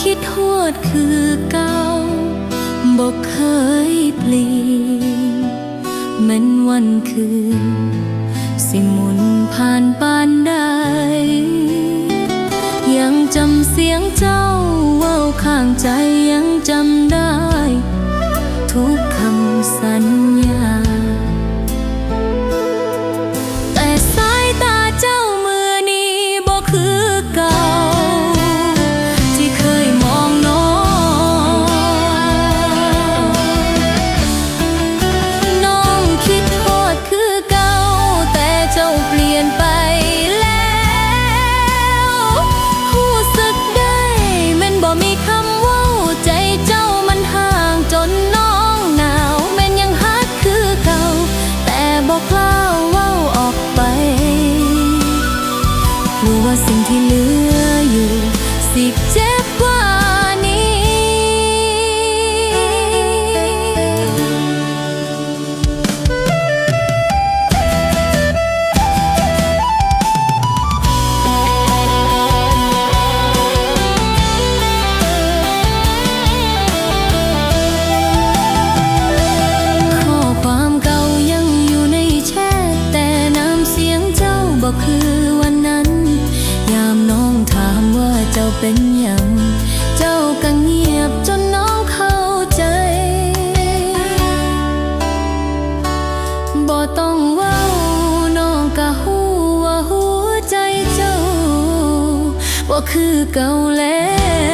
คิดทอดคือเก่าบอกเคยเปลี่ยนแม้นวันคืน สิมุนผ่านปานใด ยังจำเสียงเจ้าว้าข้างใจยังจำได้ ทุกคำสัญญา ที่เหลืออยู่สิเจ เจ้าเป็นหยังเจ้าก็เงียบจนน้องเข้าใจบ่ต้องว้าน้องก็ฮู้ว่าหัวใจเจ้าบ่คือเก่าแล้ว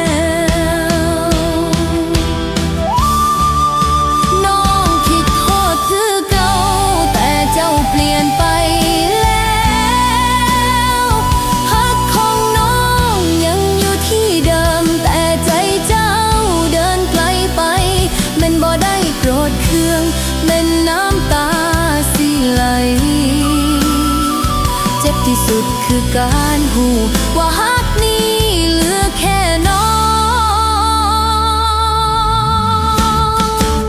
การหูว่าฮักนี้เหลือแค่น้อง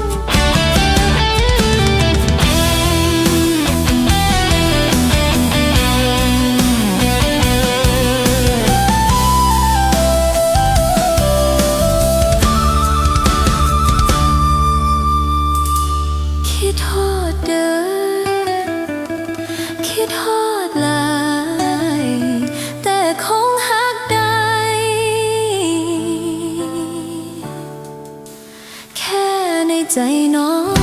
คิดทอดเดินคิดทอดหลา ใจน้อง